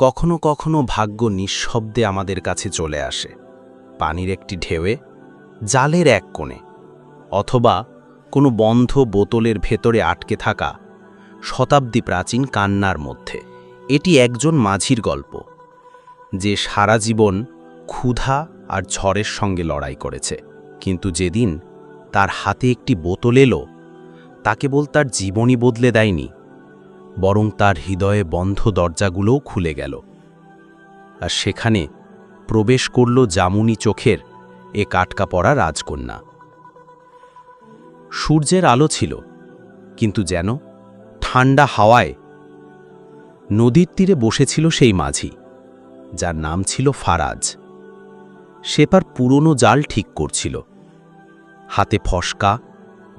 কখনো কখনো ভাগ্য নিঃশব্দে আমাদের কাছে চলে আসে। পানির একটি ঢেউয়ে, জালের এক কোণে, অথবা কোনো বন্ধ বোতলের ভেতরে আটকে থাকা শতাব্দী প্রাচীন কান্নার মধ্যে। এটি একজন মাঝির গল্প, যে সারা জীবন ক্ষুধা আর ঝড়ের সঙ্গে লড়াই করেছে। কিন্তু যেদিন তার হাতে একটি বোতল এলো তা কেবল তার জীবনই বদলে দেয়নি। বরং তার হৃদয়ে বন্ধ দরজাগুলোও খুলে গেল। আর সেখানে প্রবেশ করল জামুনি চোখের এ কাটকা পড়া রাজকন্যা। সূর্যের আলো ছিল, কিন্তু যেন ঠান্ডা হাওয়ায় নদীর তীরে বসেছিল সেই মাঝি, যার নাম ছিল ফারাজ। সে তার পুরনো জাল ঠিক করছিল। হাতে ফসকা,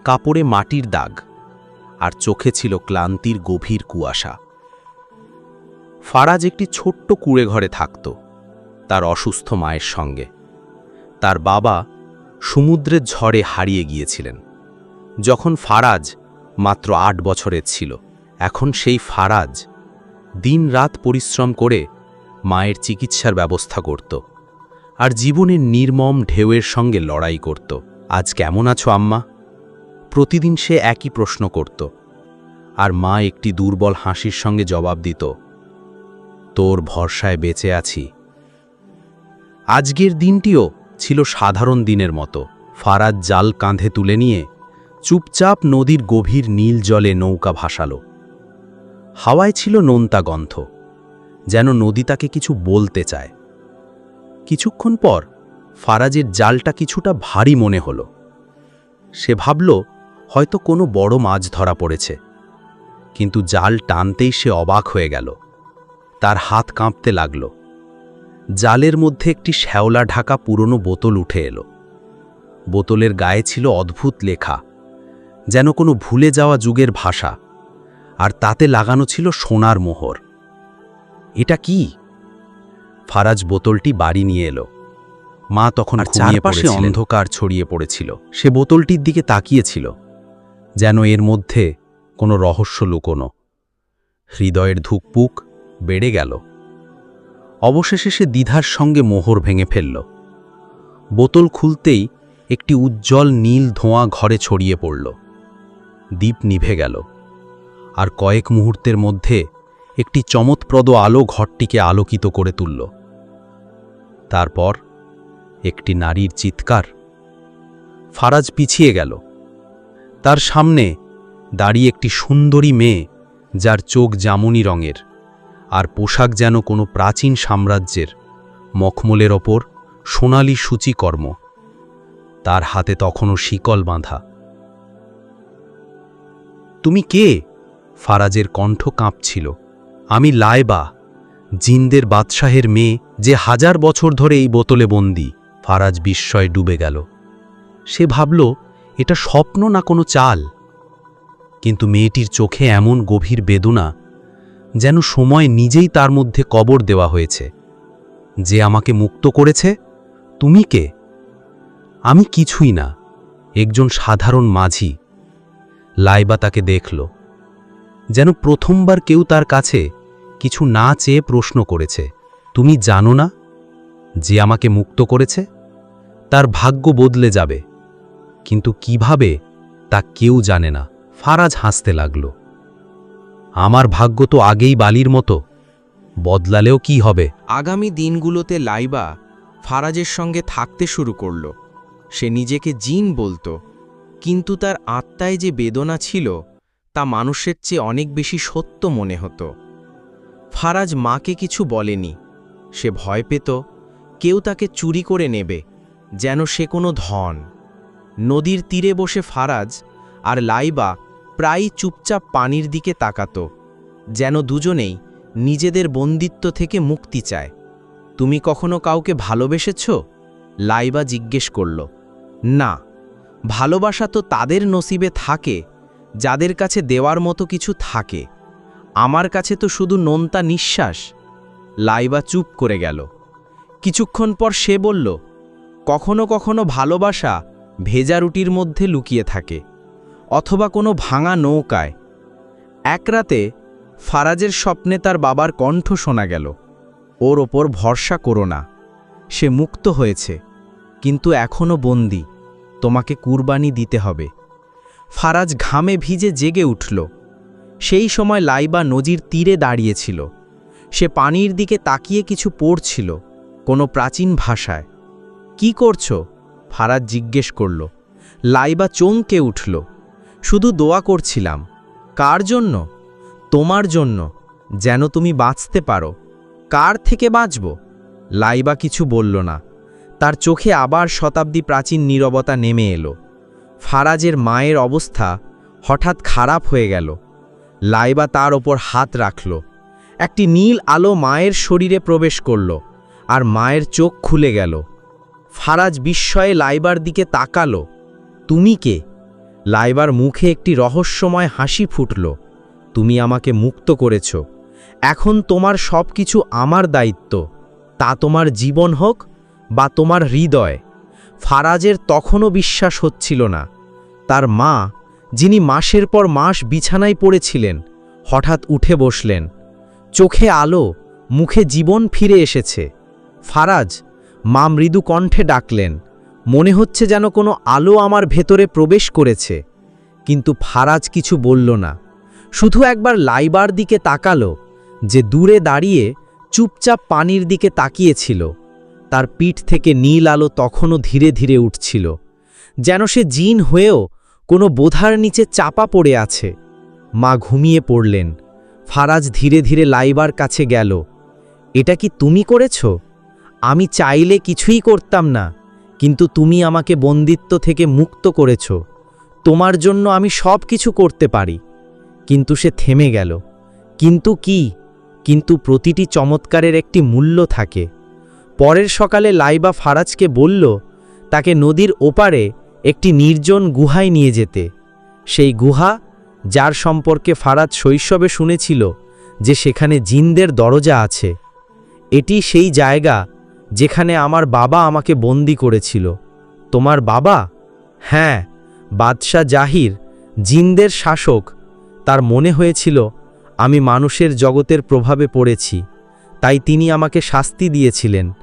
কাপড়ে মাটির দাগ। আর চোখে ছিল ক্লান্তির গভীর কুয়াশা। ফারাজ একটি ছোট্ট কুড়ে ঘরে থাকত, তার অসুস্থ মায়ের সঙ্গে। তার বাবা সমুদ্রের ঝড়ে হারিয়ে গিয়েছিলেন। যখন ফারাজ মাত্র আট বছরের ছিল, এখন সেই ফারাজ দিন রাত পরিশ্রম করে মায়ের চিকিৎসার ব্যবস্থা করত আর জীবনের নির্মম ঢেউয়ের সঙ্গে লড়াই করত। আজ কেমন আছো, আম্মা? প্রতিদিন সে একই প্রশ্ন করত। আর মা একটি দুর্বল হাসির সঙ্গে জবাব দিত, তোর ভরসায় বেঁচে আছি। আজকের দিনটিও ছিল সাধারণ দিনের মতো। ফারাজ জাল কাঁধে তুলে নিয়ে চুপচাপ নদীর গভীর নীল জলে নৌকা ভাসালো। হাওয়ায় ছিল নোনতা গন্ধ, যেন নদী তাকে কিছু বলতে চায়। কিছুক্ষণ পর ফারাজের জালটা কিছুটা ভারী মনে হল। সে ভাবল হয়তো কোনো বড় মাছ ধরা পড়েছে। কিন্তু জাল টানতেই সে অবাক হয়ে গেল। তার হাত কাঁপতে লাগল। জালের মধ্যে একটি শ্যাওলা ঢাকা পুরনো বোতল উঠে এলো। বোতলের গায়ে ছিল অদ্ভুত লেখা যেন কোনো ভুলে যাওয়া যুগের ভাষা আর তাতে লাগানো ছিল সোনার মোহর। এটা কি? ফারাজ বোতলটি বাড়ি নিয়ে এলো। মা তখন চারপাশে অন্ধকার ছড়িয়ে পড়েছিল। সে বোতলটির দিকে তাকিয়েছিল। যেন এর মধ্যে কোনো রহস্য লুকোনো। হৃদয়ের ধুকপুক বেড়ে গেল। অবশেষে সে দ্বিধার সঙ্গে মোহর ভেঙে ফেলল। বোতল খুলতেই একটি উজ্জ্বল নীল ধোঁয়া ঘরে ছড়িয়ে পড়ল। দ্বীপ নিভে গেল। আর কয়েক মুহূর্তের মধ্যে একটি চমৎপ্রদ আলো ঘরটিকে আলোকিত করে তুলল। তারপর একটি নারীর চিৎকার। ফারাজ পিছিয়ে গেল। তার সামনে দাঁড়িয়ে একটি সুন্দরী মেয়ে, যার চোখ জামুনি রঙের, আর পোশাক যেন কোনো প্রাচীন সাম্রাজ্যের, মখমলের ওপর সোনালি সূচিকর্ম। তার হাতে তখনও শিকল বাঁধা। তুমি কে? ফারাজের কণ্ঠ কাঁপছিল। আমি লায়বা, জিনদের বাদশাহের মেয়ে, যে হাজার বছর ধরে এই বোতলে বন্দি। ফারাজ বিস্ময়ে ডুবে গেল। সে ভাবল এটা স্বপ্ন না কোনো চাল? কিন্তু মেয়েটির চোখে এমন গভীর বেদনা যেন সময় নিজেই তার মধ্যে কবর দেওয়া হয়েছে। যে আমাকে মুক্ত করেছে, তুমি কে? আমি কিছুই না, একজন সাধারণ মাঝি। লাইবা তাকে দেখল, যেন প্রথমবার কেউ তার কাছে কিছু না চেয়ে প্রশ্ন করেছে, তুমি জানো না যে আমাকে মুক্ত করেছে? তার ভাগ্য বদলে যাবে। কিন্তু কীভাবে, তা কেউ জানে না। ফারাজ হাসতে লাগল। আমার ভাগ্য তো আগেই বালির মতো। বদলালেও কি হবে? আগামী দিনগুলোতে লাইবা ফারাজের সঙ্গে থাকতে শুরু করল। সে নিজেকে জিন বলতো। কিন্তু তার আত্মায় যে বেদনা ছিল, তা মানুষের চেয়ে অনেক বেশি সত্য মনে হতো। ফারাজ মাকে কিছু বলেনি। সে ভয় পেত, কেউ তাকে চুরি করে নেবে, যেন সে কোনো ধন। নদীর তীরে বসে ফারাজ আর লাইবা প্রায়ই চুপচাপ পানির দিকে তাকাত, যেন দুজনেই নিজেদের বন্দিত্ব থেকে মুক্তি চায়। তুমি কখনো কাউকে ভালোবেসেছ? লাইবা জিজ্ঞেস করল। না, ভালোবাসা তো তাদের নসিবে থাকে, যাদের কাছে দেওয়ার মতো কিছু থাকে। আমার কাছে তো শুধু নোনতা নিঃশ্বাস। লাইবা চুপ করে গেল। কিছুক্ষণ পর সে বলল, কখনো কখনো ভালোবাসা ভেজা রুটির মধ্যে লুকিয়ে থাকে, অথবা কোনো ভাঙা নৌকায়। এক রাতে ফারাজের স্বপ্নে তার বাবার কণ্ঠ শোনা গেল। ওর ওপর ভরসা করো না, সে মুক্ত হয়েছে, কিন্তু এখনও বন্দি, তোমাকে কুরবানি দিতে হবে। ফারাজ ঘামে ভিজে জেগে উঠল। সেই সময় লাইবা নজির তীরে দাঁড়িয়েছিল। সে পানির দিকে তাকিয়ে কিছু পড়ছিল, কোনো প্রাচীন ভাষায়। কি করছ? ফারাজ জিজ্ঞেস করল, লাইবা চমকে উঠল? শুধু দোয়া করছিলাম। কার জন্য? তোমার জন্য, যেন তুমি বাঁচতে পারো। কার থেকে বাঁচব? লাইবা কিছু বলল না। তার চোখে আবার শতাব্দী প্রাচীন নীরবতা নেমে এলো। ফারাজের মায়ের অবস্থা হঠাৎ খারাপ হয়ে গেল। লাইবা তার ওপর হাত রাখল। একটি নীল আলো মায়ের শরীরে প্রবেশ করল, আর মায়ের চোখ খুলে গেল। ফারাজ বিস্ময়ে লাইবার দিকে তাকালো। তুমি কে? লাইবার মুখে একটি রহস্যময় হাসি ফুটল। তুমি আমাকে মুক্ত করেছ। এখন তোমার সব কিছু আমার দায়িত্ব। তা তোমার জীবন হোক বা তোমার হৃদয়। ফারাজের তখনও বিশ্বাস হচ্ছিল না। তার মা, যিনি মাসের পর মাস বিছানায় পড়েছিলেন, হঠাৎ উঠে বসলেন। চোখে আলো, মুখে জীবন ফিরে এসেছে। ফারাজ মা মৃদু কণ্ঠে ডাকলেন, মনে হচ্ছে যেন কোনো আলো আমার ভেতরে প্রবেশ করেছে। কিন্তু ফারাজ কিছু বলল না। শুধু একবার লাইবার দিকে তাকালো, যে দূরে দাঁড়িয়ে চুপচাপ পানির দিকে তাকিয়েছিল। তার পিঠ থেকে নীল আলো তখনও ধীরে ধীরে উঠছিল, যেন সে জিন হয়েও কোনো বোধার নিচে চাপা পড়ে আছে। মা ঘুমিয়ে পড়লেন। ফারাজ ধীরে ধীরে লাইবার কাছে গেল, এটা কি তুমি করেছ? আমি চাইলে কিছুই করতাম না, কিন্তু তুমি আমাকে বন্দিত্ব থেকে মুক্ত করেছ। তোমার জন্য আমি সব কিছু করতে পারি। কিন্তু সে থেমে গেল। কিন্তু কি? কিন্তু প্রতিটি চমৎকারের একটি মূল্য থাকে। পরের সকালে লাইবা ফারাজকে বলল, তাকে নদীর ওপারে একটি নির্জন গুহায় নিয়ে যেতে। সেই গুহা, যার সম্পর্কে ফারাজ শৈশবে শুনেছিল যে সেখানে জিনদের দরজা আছে। এটি সেই জায়গা যেখানে আমার বাবা আমাকে বন্দি করেছিল। তোমার বাবা? হ্যাঁ বাদশাহ জাহির, জিনদের শাসক। তার মনে হয়েছিল, আমি মানুষের জগতের প্রভাবে পড়েছি। তাই তিনি আমাকে শাস্তি দিয়েছিলেন,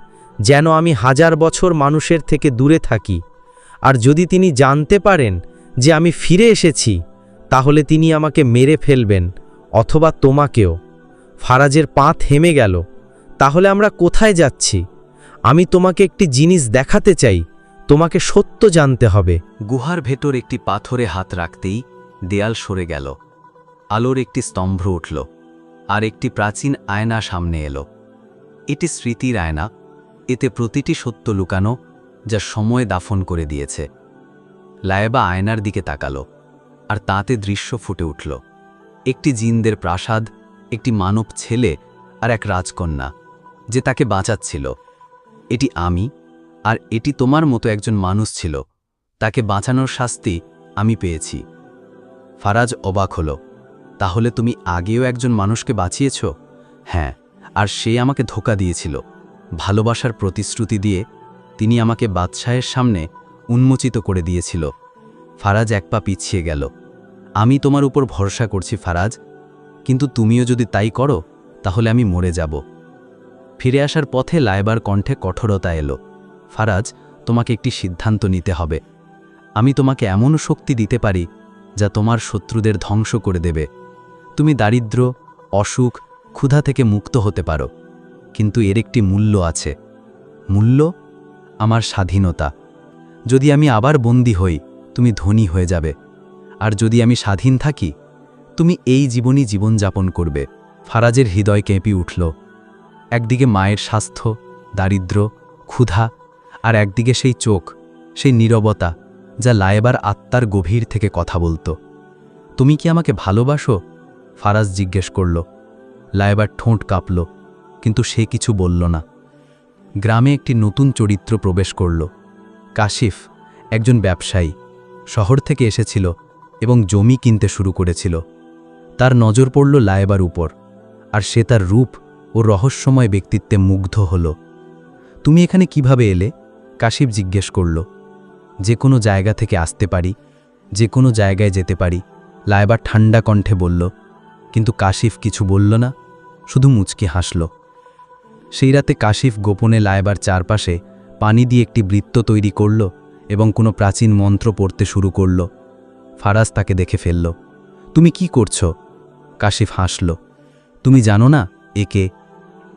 যেন আমি হাজার বছর মানুষের থেকে দূরে থাকি। আর যদি তিনি জানতে পারেন যে আমি ফিরে এসেছি, তাহলে তিনি আমাকে মেরে ফেলবেন, অথবা তোমাকেও। ফারাজের পা থেমে গেল, তাহলে আমরা কোথায় যাচ্ছি? আমি তোমাকে একটি জিনিস দেখাতে চাই, তোমাকে সত্য জানতে হবে। গুহার ভেতর একটি পাথরে হাত রাখতেই দেয়াল সরে গেল। আলোর একটি স্তম্ভ উঠল, আর একটি প্রাচীন আয়না সামনে এলো। এটি স্মৃতির আয়না, এতে প্রতিটি সত্য লুকানো, যা সময় দাফন করে দিয়েছে। লায়েবা আয়নার দিকে তাকালো, আর তাতে দৃশ্য ফুটে উঠল। একটি জিনদের প্রাসাদ, একটি মানব ছেলে, আর এক রাজকন্যা, যে তাকে বাঁচাচ্ছিল। এটি আমি, আর এটি তোমার মতো একজন মানুষ ছিল। তাকে বাঁচানোর শাস্তি আমি পেয়েছি। ফারাজ অবাক হল। তাহলে তুমি আগেও একজন মানুষকে বাঁচিয়েছ? হ্যাঁ আর সে আমাকে ধোকা দিয়েছিল। ভালোবাসার প্রতিশ্রুতি দিয়ে তিনি আমাকে বাদশাহের সামনে উন্মোচিত করে দিয়েছিল। ফারাজ এক পা পিছিয়ে গেল। আমি তোমার উপর ভরসা করছি ফারাজ, কিন্তু তুমিও যদি তাই করো, তাহলে আমি মরে যাব। ফিরে আসার পথে লায়বার কণ্ঠে কঠোরতা এলো। ফারাজ, তোমাকে একটি সিদ্ধান্ত নিতে হবে। আমি তোমাকে এমন শক্তি দিতে পারি যা তোমার শত্রুদের ধ্বংস করে দেবে। তুমি দারিদ্র, অসুখ, ক্ষুধা থেকে মুক্ত হতে পারো। কিন্তু এর একটি মূল্য আছে। মূল্য? আমার স্বাধীনতা। যদি আমি আবার বন্দী হই, তুমি ধনী হয়ে যাবে। আর যদি আমি স্বাধীন থাকি, তুমি এই জীবনই জীবনযাপন করবে। ফারাজের হৃদয় কেঁপি উঠল। একদিকে মায়ের স্বাস্থ্য, দারিদ্র, ক্ষুধা, আর একদিকে সেই চোখ, সেই নীরবতা, যা লায়েবার আত্মার গভীর থেকে কথা বলতো। তুমি কি আমাকে ভালোবাসো? ফারাজ জিজ্ঞেস করল। লায়েবার ঠোঁট কাঁপল, কিন্তু সে কিছু বলল না। গ্রামে একটি নতুন চরিত্র প্রবেশ করল। কাশিফ, একজন ব্যবসায়ী, শহর থেকে এসেছিল এবং জমি কিনতে শুরু করেছিল। তার নজর পড়ল লায়েবার উপর, আর সে তার রূপ ও রহস্যময় ব্যক্তিত্বে মুগ্ধ হল। তুমি এখানে কীভাবে এলে? কাশিফ জিজ্ঞেস করল। যে কোনো জায়গা থেকে আসতে পারি, যে কোনো জায়গায় যেতে পারি, লায়বার ঠান্ডা কণ্ঠে বলল। কিন্তু কাশিফ কিছু বলল না, শুধু মুচকি হাসল। সেই রাতে কাশিফ গোপনে লায়বার চারপাশে পানি দিয়ে একটি বৃত্ত তৈরি করল এবং কোনো প্রাচীন মন্ত্র পড়তে শুরু করল। ফারাজ তাকে দেখে ফেলল। তুমি কি করছ? কাশিফ হাসল। তুমি জানো না একে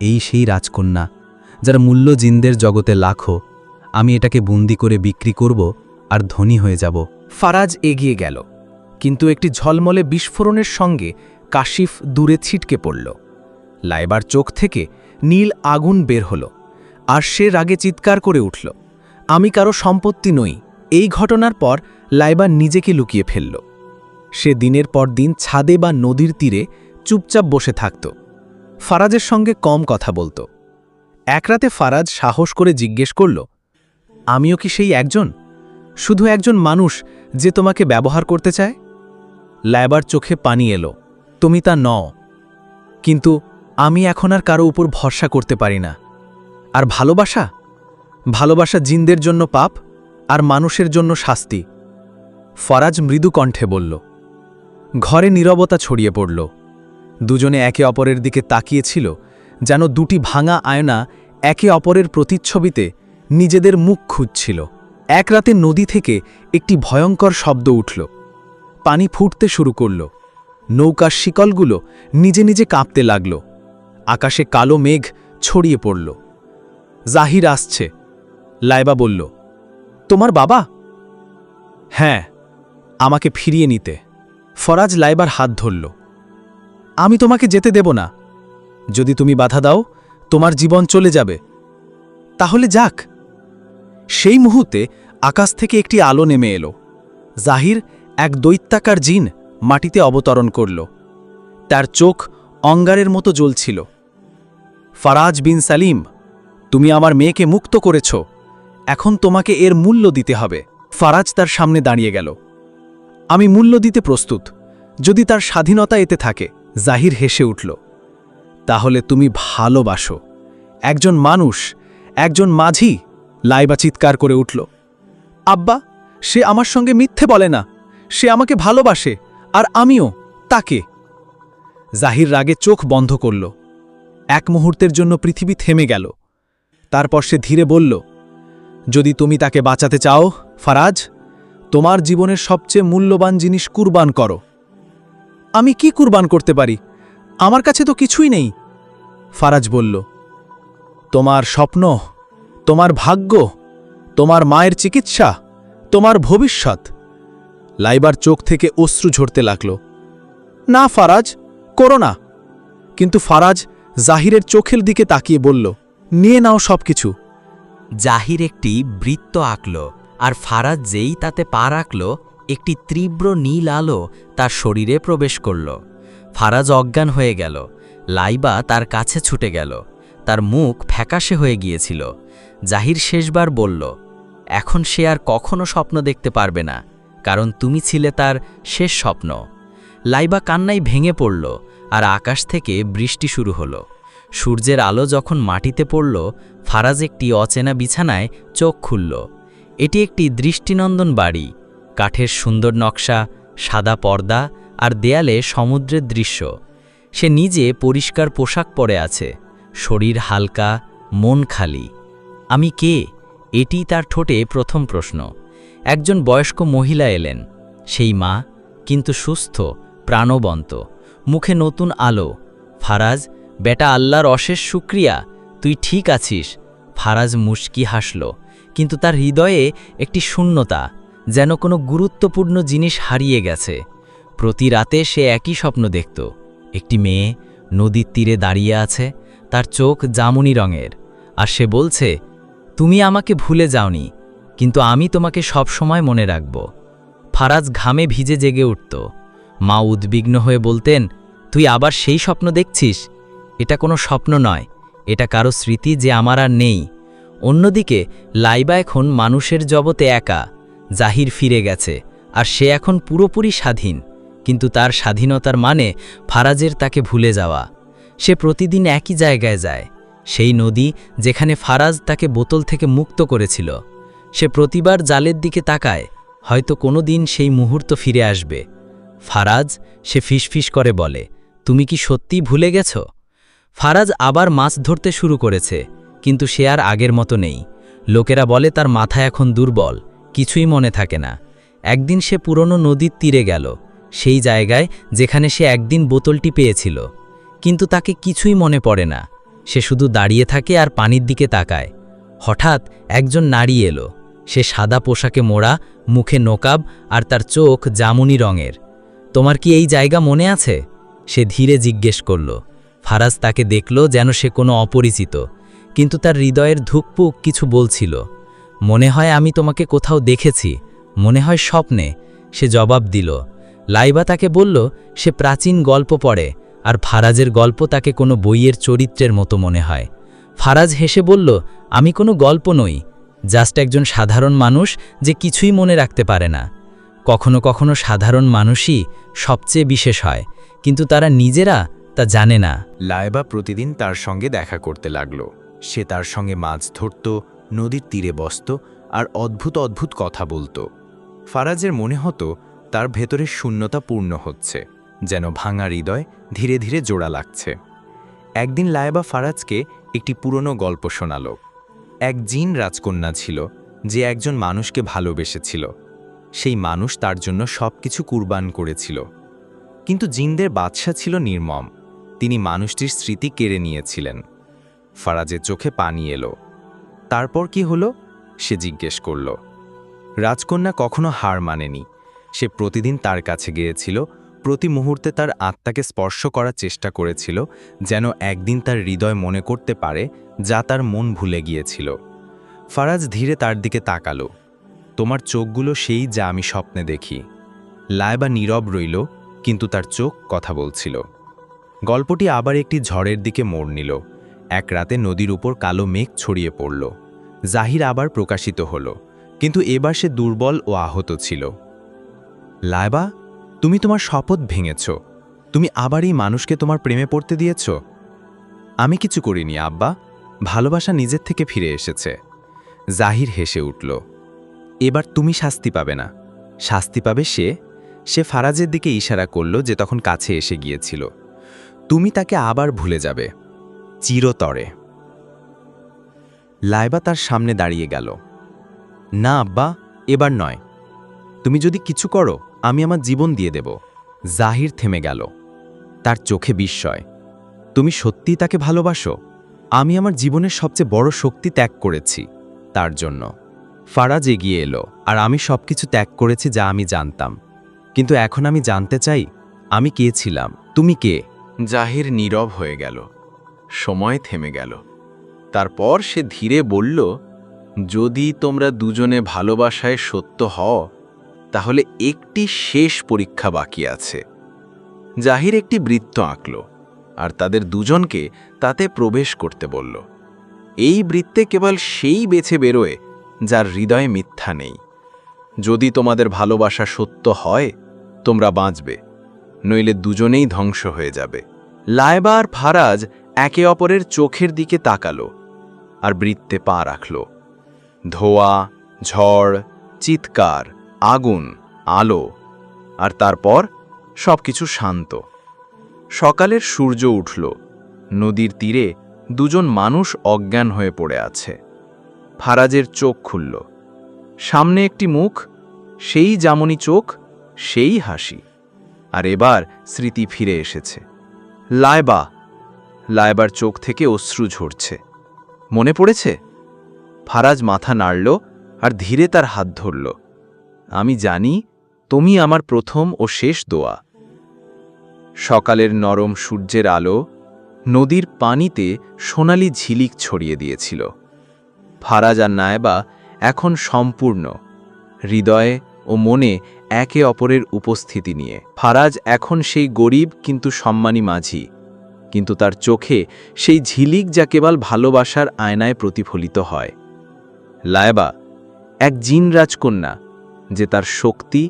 এই সেই রাজকন্যা, যার মূল্য জিনদের জগতে লাখো, আমি এটাকে বন্দি করে বিক্রি করব আর ধনী হয়ে যাব। ফারাজ এগিয়ে গেল, কিন্তু একটি ঝলমলে বিস্ফোরণের সঙ্গে কাশিফ দূরে ছিটকে পড়ল। লাইবার চোখ থেকে নীল আগুন বের হল, আর সে রাগে চিৎকার করে উঠল, আমি কারও সম্পত্তি নই। এই ঘটনার পর লাইবার নিজেকে লুকিয়ে ফেলল। সে দিনের পর দিন ছাদে বা নদীর তীরে চুপচাপ বসে থাকত। ফারাজের সঙ্গে কম কথা বলতো। এক রাতে ফারাজ সাহস করে জিজ্ঞেস করল, আমিও কি সেই একজন? শুধু একজন মানুষ যে তোমাকে ব্যবহার করতে চায়? ল্যাবার চোখে পানি এলো, তুমি তা নও। কিন্তু আমি এখন আর কারও উপর ভরসা করতে পারি না। আর ভালোবাসা? ভালোবাসা জিনদের জন্য পাপ আর মানুষের জন্য শাস্তি। ফরাজ মৃদু কণ্ঠে বলল, ঘরে নীরবতা ছড়িয়ে পড়ল। দুজনে একে অপরের দিকে তাকিয়েছিল, যেন দুটি ভাঙা আয়না একে অপরের প্রতিচ্ছবিতে নিজেদের মুখ খুঁজছিল। এক রাতে নদী থেকে একটি ভয়ঙ্কর শব্দ উঠল। পানি ফুটতে শুরু করল। নৌকার শিকলগুলো নিজে নিজে কাঁপতে লাগল। আকাশে কালো মেঘ ছড়িয়ে পড়ল। জাহির আসছে। লাইবা বলল, তোমার বাবা? হ্যাঁ আমাকে ফিরিয়ে নিতে। ফরাজ লাইবার হাত ধরল। আমি তোমাকে যেতে দেব না। যদি তুমি বাধা দাও, তোমার জীবন চলে যাবে। তাহলে যাক। সেই মুহূর্তে আকাশ থেকে একটি আলো নেমে এলো। জাহির এক দৈত্যাকার জিন মাটিতে অবতরণ করল। তার চোখ অঙ্গারের মতো জ্বলছিল। ফারাজ বিন সালিম, তুমি আমার মেয়েকে মুক্ত করেছ। এখন তোমাকে এর মূল্য দিতে হবে। ফারাজ তার সামনে দাঁড়িয়ে গেল। আমি মূল্য দিতে প্রস্তুত। যদি তার স্বাধীনতা এতে থাকে জাহির হেসে উঠল, তাহলে তুমি ভালোবাসো। একজন মানুষ, একজন মাঝি লাইবা চিৎকার করে উঠল, আব্বা, সে আমার সঙ্গে মিথ্যে বলে না। সে আমাকে ভালোবাসে, আর আমিও তাকে। জাহির রাগে চোখ বন্ধ করল। এক মুহূর্তের জন্য পৃথিবী থেমে গেল। তারপর সে ধীরে বলল, যদি তুমি তাকে বাঁচাতে চাও, ফারাজ, তোমার জীবনের সবচেয়ে মূল্যবান জিনিস কুরবান করো। আমি কি কুরবান করতে পারি? আমার কাছে তো কিছুই নেই। ফারাজ বলল, তোমার স্বপ্ন, তোমার ভাগ্য, তোমার মায়ের চিকিৎসা, তোমার ভবিষ্যৎ। লাইবার চোখ থেকে অশ্রু ঝরতে লাগল। না ফারাজ, করো না। কিন্তু ফারাজ জাহিরের চোখের দিকে তাকিয়ে বলল, নিয়ে নাও সবকিছু। জাহির একটি বৃত্ত আঁকল, আর ফারাজ যেই তাতে পা রাখল একটি তীব্র নীল আলো তার শরীরে প্রবেশ করল। ফারাজ অজ্ঞান হয়ে গেল। লাইবা তার কাছে ছুটে গেল। তার মুখ ফ্যাকাশে হয়ে গিয়েছিল। জাহির শেষবার বলল, এখন সে আর কখনো স্বপ্ন দেখতে পারবে না, কারণ তুমি ছিলে তার শেষ স্বপ্ন। লাইবা কান্নাই ভেঙে পড়ল আর আকাশ থেকে বৃষ্টি শুরু হলো। সূর্যের আলো যখন মাটিতে পড়ল, ফারাজ একটি অচেনা বিছানায় চোখ খুলল। এটি একটি দৃষ্টিনন্দন বাড়ি। কাঠের সুন্দর নকশা, সাদা পর্দা আর দেয়ালে সমুদ্রের দৃশ্য। সে নিজে পরিষ্কার পোশাক পরে আছে। শরীর হালকা, মন খালি। আমি কে? এটি তার ঠোঁটে প্রথম প্রশ্ন। একজন বয়স্ক মহিলা এলেন। সেই মা, কিন্তু সুস্থ, প্রাণবন্ত। মুখে নতুন আলো। ফারাজ, বেটা আল্লাহর অশেষ শুক্রিয়া। তুই ঠিক আছিস? ফারাজ মুশকি হাসল, কিন্তু তার হৃদয়ে একটি শূন্যতা। যেন কোনো গুরুত্বপূর্ণ জিনিস হারিয়ে গেছে। প্রতি রাতে সে একই স্বপ্ন দেখত। একটি মেয়ে নদীর তীরে দাঁড়িয়ে আছে, তার চোখ জামুনি রঙের, আর সে বলছে, তুমি আমাকে ভুলে যাওনি, কিন্তু আমি তোমাকে সব সময় মনে রাখব। ফারাজ ঘামে ভিজে জেগে উঠত। মা উদ্বিগ্ন হয়ে বলতেন, তুই আবার সেই স্বপ্ন দেখছিস? এটা কোনো স্বপ্ন নয়, এটা কারও স্মৃতি যে আমার আর নেই। অন্যদিকে, লাইবা এখন মানুষের জগতে একা জাহির ফিরে গেছে, আর সে এখন পুরোপুরি স্বাধীন। কিন্তু তার স্বাধীনতার মানে ফারাজের তাকে ভুলে যাওয়া। সে প্রতিদিন একই জায়গায় যায়। সেই নদী যেখানে ফারাজ তাকে বোতল থেকে মুক্ত করেছিল। সে প্রতিবার জালের দিকে তাকায়, হয়তো কোনো দিন সেই মুহূর্ত ফিরে আসবে। ফারাজ সে ফিসফিস করে বলে, তুমি কি সত্যিই ভুলে গেছ? ফারাজ আবার মাছ ধরতে শুরু করেছে, কিন্তু সে আর আগের মতো নেই। লোকেরা বলে তার মাথা এখন দুর্বল। কিছুই মনে থাকে না। একদিন সে পুরনো নদীর তীরে গেল, সেই জায়গায় যেখানে সে একদিন বোতলটি পেয়েছিল। কিন্তু তাকে কিছুই মনে পড়ে না। সে শুধু দাঁড়িয়ে থাকে আর পানির দিকে তাকায়। হঠাৎ একজন নারী এলো। সে সাদা পোশাকে মোড়া, মুখে নোকাব আর তার চোখ জামুনি রঙের। তোমার কি এই জায়গা মনে আছে? সে ধীরে জিজ্ঞেস করল। ফারাজ তাকে দেখল যেন সে কোনো অপরিচিত। কিন্তু তার হৃদয়ের ধুকপুক কিছু বলছিল। মনে হয় আমি তোমাকে কোথাও দেখেছি। মনে হয় স্বপ্নে। সে জবাব দিল। লাইবা তাকে বলল, সে প্রাচীন গল্প পড়ে, আর ফারাজের গল্প তাকে কোনো বইয়ের চরিত্রের মতো মনে হয়। ফারাজ হেসে বলল, আমি কোনো গল্প নই, জাস্ট একজন সাধারণ মানুষ যে কিছুই মনে রাখতে পারে না। কখনো কখনো সাধারণ মানুষই সবচেয়ে বিশেষ হয়, কিন্তু তারা নিজেরা তা জানে না। লায়বা প্রতিদিন তার সঙ্গে দেখা করতে লাগল। সে তার সঙ্গে মাছ ধরত নদীর তীরে বসত আর অদ্ভুত অদ্ভুত কথা বলতো। ফারাজের মনে হতো তার ভেতরে শূন্যতা পূর্ণ হচ্ছে, যেন ভাঙা হৃদয় ধীরে ধীরে জোড়া লাগছে। একদিন লায়বা ফারাজকে একটি পুরনো গল্প শোনাল। এক জিন রাজকন্যা ছিল, যে একজন মানুষকে ভালোবেসেছিল। সেই মানুষ তার জন্য সব কিছু কুরবান করেছিল। কিন্তু জিনদের বাদশা ছিল নির্মম। তিনি মানুষটির স্মৃতি কেড়ে নিয়েছিলেন। ফারাজের চোখে পানি এলো। তারপর কি হলো? সে জিজ্ঞেস করল। রাজকন্যা কখনো হার মানেনি। সে প্রতিদিন তার কাছে গিয়েছিল, প্রতি মুহূর্তে তার আত্মাকে স্পর্শ করার চেষ্টা করেছিল, যেন একদিন তার হৃদয় মনে করতে পারে যা তার মন ভুলে গিয়েছিল। ফারাজ ধীরে তার দিকে তাকালো। তোমার চোখগুলো সেই যা আমি স্বপ্নে দেখি। লায়বা নীরব রইল, কিন্তু তার চোখ কথা বলছিল। গল্পটি আবার একটি ঝড়ের দিকে মোড় নিল। এক রাতে নদীর উপর কালো মেঘ ছড়িয়ে পড়ল। জাহির আবার প্রকাশিত হল, কিন্তু এবার সে দুর্বল ও আহত ছিল। লায়বা, তুমি তোমার শপথ ভেঙেছ। তুমি আবার এই মানুষকে তোমার প্রেমে পড়তে দিয়েছ? আমি কিছু করিনি, আব্বা। ভালোবাসা নিজের থেকে ফিরে এসেছে। জাহির হেসে উঠল, এবার তুমি শাস্তি পাবে না। শাস্তি পাবে সে। সে ফারাজের দিকে ইশারা করল যে তখন কাছে এসে গিয়েছিল। তুমি তাকে আবার ভুলে যাবে। চিরতরে। লাইবা তার সামনে দাঁড়িয়ে গেল। না, আব্বা, এবার নয়। তুমি যদি কিছু করো, আমি আমার জীবন দিয়ে দেব। জাহির থেমে গেল। তার চোখে বিস্ময়। তুমি সত্যিই তাকে ভালোবাসো? আমি আমার জীবনের সবচেয়ে বড় শক্তি ত্যাগ করেছি তার জন্য। ফারাজ এগিয়ে এলো, আর আমি সবকিছু ত্যাগ করেছি যা আমি জানতাম। কিন্তু এখন আমি জানতে চাই, আমি কে ছিলাম? তুমি কে? জাহির নীরব হয়ে গেল। সময় থেমে গেল। তারপর সে ধীরে বলল, যদি তোমরা দুজনে ভালোবাসায় সত্য হও, তাহলে একটি শেষ পরীক্ষা বাকি আছে। জাহির একটি বৃত্ত আঁকল আর তাদের দুজনকে তাতে প্রবেশ করতে বলল। এই বৃত্তে কেবল সেই বেছে বেরোয় যার হৃদয়ে মিথ্যা নেই। যদি তোমাদের ভালোবাসা সত্য হয়, তোমরা বাঁচবে, নইলে দুজনেই ধ্বংস হয়ে যাবে। লায়বা আর ফারাজ একে অপরের চোখের দিকে তাকালো আর বৃত্তে পা রাখল। ধোয়া, ঝড়, চিৎকার, আগুন, আলো আর তারপর সবকিছু শান্ত। সকালের সূর্য উঠল। নদীর তীরে দুজন মানুষ অজ্ঞান হয়ে পড়ে আছে। ফারাজের চোখ খুলল। সামনে একটি মুখ, সেই জামনি চোখ, সেই হাসি। আর এবার স্মৃতি ফিরে এসেছে। লায়বা লায়বার চোখ থেকে অশ্রু ঝরছে। মনে পড়েছে? ফারাজ মাথা নাড়ল আর ধীরে তার হাত ধরল। আমি জানি তুমি আমার প্রথম ও শেষ দোয়া। সকালের নরম সূর্যের আলো নদীর পানিতে সোনালি ঝিলিক ছড়িয়ে দিয়েছিল। ফারাজ আর নায়বা এখন সম্পূর্ণ, হৃদয়ে ও মনে একে অপরের উপস্থিতি নিয়ে। ফারাজ এখন সেই গরিব কিন্তু সম্মানী মাঝি। কিন্তু তার চোখে সেই ঝিলিক যা কেবল ভালোবাসার আয়নায় প্রতিফলিত হয়। লায়বা, এক জিন রাজকন্যা, যে তার শক্তি,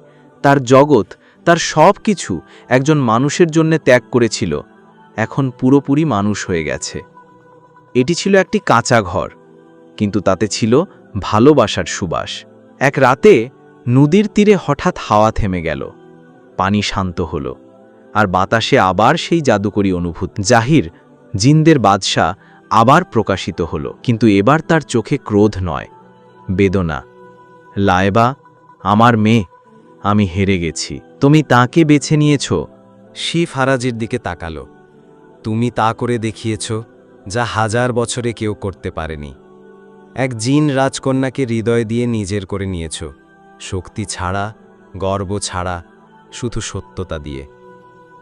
তার জগৎ, তার সব কিছু একজন মানুষের জন্য ত্যাগ করেছিল, এখন পুরোপুরি মানুষ হয়ে গেছে। এটি ছিল একটি কাঁচা ঘর, কিন্তু তাতে ছিল ভালোবাসার সুবাস। এক রাতে নদীর তীরে হঠাৎ হাওয়া থেমে গেল, পানি শান্ত হলো। আর বাতাসে আবার সেই জাদুকরী অনুভূত। জাহির, জিনদের বাদশাহ আবার প্রকাশিত হল, কিন্তু এবার তার চোখে ক্রোধ নয়, বেদনা। লায়বা, আমার মেয়ে, আমি হেরে গেছি। তুমি তাকে বেছে নিয়েছ? শিব হারাজের দিকে তাকালো। তুমি তা করে দেখিয়েছ, যা হাজার বছরে কেউ করতে পারেনি। এক জিন রাজকন্যাকে হৃদয় দিয়ে নিজের করে নিয়েছ। শক্তি ছাড়া, গর্ব ছাড়া, শুধু সত্যতা দিয়ে।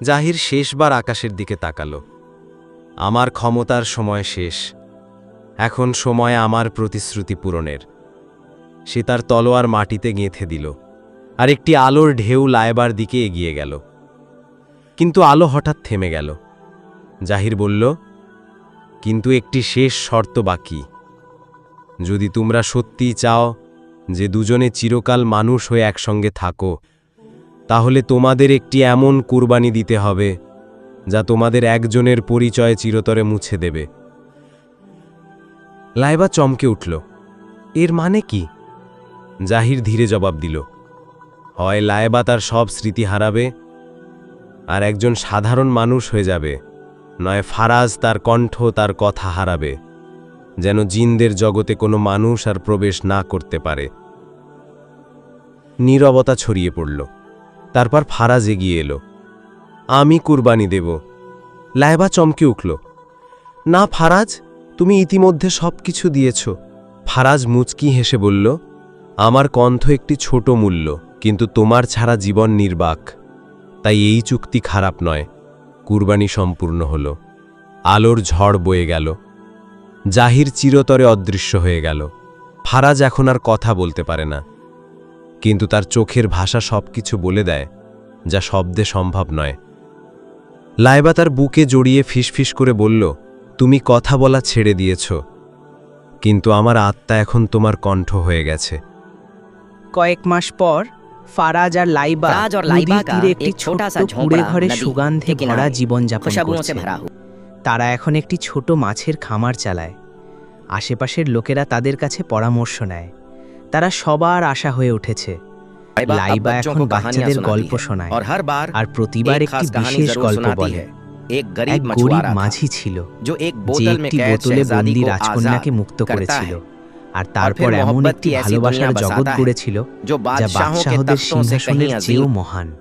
জাহির শেষবার আকাশের দিকে তাকালো। আমার ক্ষমতার সময় শেষ। এখন সময় আমার প্রতিশ্রুতি পূরণের। সে তার তলোয়ার মাটিতে গেঁথে দিল, আর একটি আলোর ঢেউ লায়বার দিকে এগিয়ে গেল। কিন্তু আলো হঠাৎ থেমে গেল। জাহির বলল, কিন্তু একটি শেষ শর্ত বাকি। যদি তোমরা সত্যিই চাও যে দুজনে চিরকাল মানুষ হয়ে একসঙ্গে থাকো তাহলে তোমাদের একটি এমন কুরবানি দিতে হবে, যা তোমাদের একজনের পরিচয় চিরতরে মুছে দেবে। লাইবা চমকে উঠল। এর মানে কি? জাহির ধীরে জবাব দিল, হয় লায়বা তার সব স্মৃতি হারাবে, আর একজন সাধারণ মানুষ হয়ে যাবে, নয় ফারাজ তার কণ্ঠ, তার কথা হারাবে, যেন জিনদের জগতে কোনো মানুষ আর প্রবেশ না করতে পারে। নীরবতা ছড়িয়ে পড়ল। তারপর ফারাজ এগিয়ে এলো। আমি কুরবানি দেব। লায়বা চমকে উঠল। না ফারাজ, তুমি ইতিমধ্যে সব কিছু দিয়েছ। ফারাজ মুচকি হেসে বলল, আমার কণ্ঠ একটি ছোট মূল্য, কিন্তু তোমার ছাড়া জীবন নির্বাক। তাই এই চুক্তি খারাপ নয়। কুরবানি সম্পূর্ণ হল। আলোর ঝড় বয়ে গেল। জাহির চিরতরে অদৃশ্য হয়ে গেল। ফারাজ এখন আর কথা বলতে পারে না। কিন্তু তার চোখের ভাষা সব কিছু বলে দেয় যা শব্দে সম্ভব নয়। লাইবা তার বুকে জড়িয়ে ফিসফিস করে বলল তুমি কথা বলা ছেড়ে দিয়েছ কিন্তু আমার আত্মা এখন তোমার কণ্ঠ হয়ে গেছে। কয়েক মাস পর ফারাজ আর লাইবা একটি ছোট কুড়ে ঘরে সুগন্ধে ভরা জীবনযাপন করছে। তারা এখন একটি ছোট মাছের খামার চালায়। আশেপাশের লোকেরা তাদের কাছে পরামর্শ নেয়। তারা সবার আশা হয়ে উঠেছে। লাইবা এখন বাচ্চাদের গল্প শোনায়। আর প্রতিবার একটি বিশেষ গল্প বলে। এক গরিব মাঝি ছিল যে একটি বোতলে বন্দি রাজকন্যাকে মুক্ত করেছিল। আর তারপর এমন একটি ভালোবাসার জগৎ গড়েছিল যা বাদশাহদের সিংহাসনের চেয়েও মহান।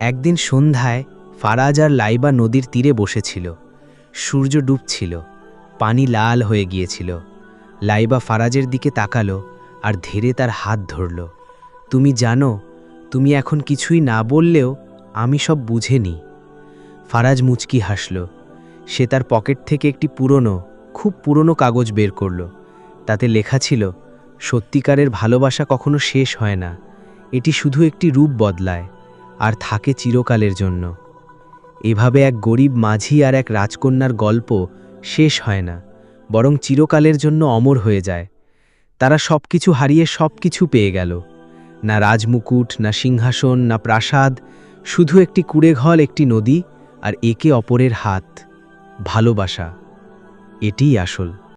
একদিন সন্ধ্যায় ফারাজ আর লাইবা নদীর তীরে বসেছিল। সূর্য ডুবছিল পানি লাল হয়ে গিয়েছিল। লাইবা ফারাজের দিকে তাকালো আর ধীরে তার হাত ধরল। তুমি জানো, তুমি এখন কিছুই না বললেও আমি সব বুঝে নি। ফারাজ মুচকি হাসল। সে তার পকেট থেকে একটি পুরনো, খুব পুরনো কাগজ বের করল। তাতে লেখা ছিল, সত্যিকারের ভালোবাসা কখনো শেষ হয় না। এটি শুধু একটি রূপ বদলায়, আর থাকে চিরকালের জন্য। এভাবে এক গরিব মাঝি আর এক রাজকন্যার গল্প শেষ হয় না, বরং চিরকালের জন্য অমর হয়ে যায়। তারা সব কিছু হারিয়ে সব কিছু পেয়ে গেল। না রাজমুকুট, না সিংহাসন, না প্রাসাদ, শুধু একটি কুড়েঘল একটি নদী, আর একে অপরের হাত। ভালোবাসা। এটিই আসল।